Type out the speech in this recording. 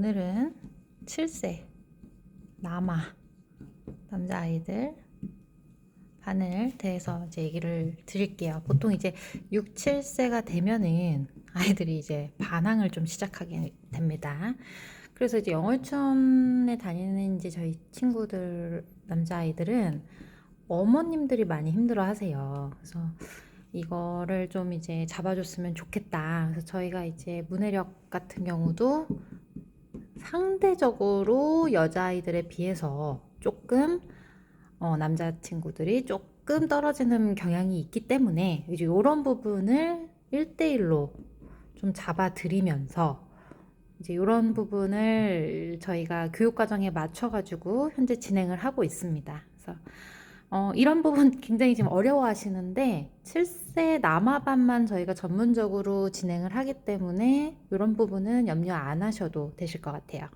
오늘은 7세 남아 남자아이들 반을 대해서 이제 얘기를 드릴게요. 보통 이제 6, 7세가 되면은 아이들이 이제 반항을 좀 시작하게 됩니다. 그래서 이제 영월촌에 다니는 이제 저희 친구들 남자아이들은 어머님들이 많이 힘들어 하세요. 그래서 이거를 좀 이제 잡아줬으면 좋겠다. 그래서 저희가 이제 문해력 같은 경우도 상대적으로 여자아이들에 비해서 조금 어, 남자친구들이 조금 떨어지는 경향이 있기 때문에 이제 이런 부분을 1대1로 좀 잡아드리면서 이제 이런 부분을 저희가 교육과정에 맞춰가지고 현재 진행을 하고 있습니다. 그래서 어, 이런 부분 굉장히 지금 어려워하시는데 7세 남아반만 저희가 전문적으로 진행을 하기 때문에 이런 부분은 염려 안 하셔도 되실 것 같아요.